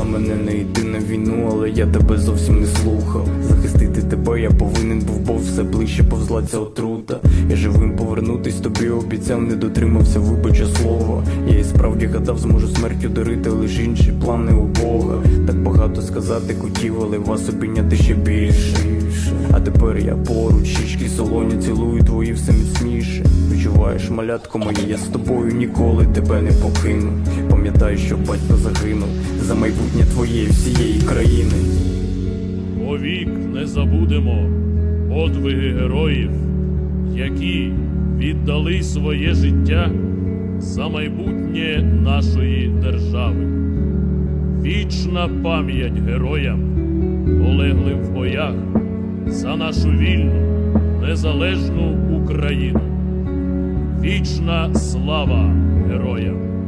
Закликала мене не йти на війну, але я тебе зовсім не слухав. Захистити тебе я повинен був, бо все ближче повзла ця отрута. Я живим повернутись тобі обіцяв, не дотримався вибача слова. Я і справді гадав, зможу смертю дарити лише інші плани у Бога. Так багато сказати хотів, але вас обійняти ще більше. А тепер я поруч, щічки солоні цілую твої все міцніше. Відчуваєш, малятко моє, я з тобою ніколи тебе не покину. Пам'ятай, що батько загинув за майбутнє твоєї всієї країни. Повік не забудемо подвиги героїв, які віддали своє життя за майбутнє нашої держави. Вічна пам'ять героям, полеглим в боях за нашу вільну, незалежну Україну. Вічна слава героям!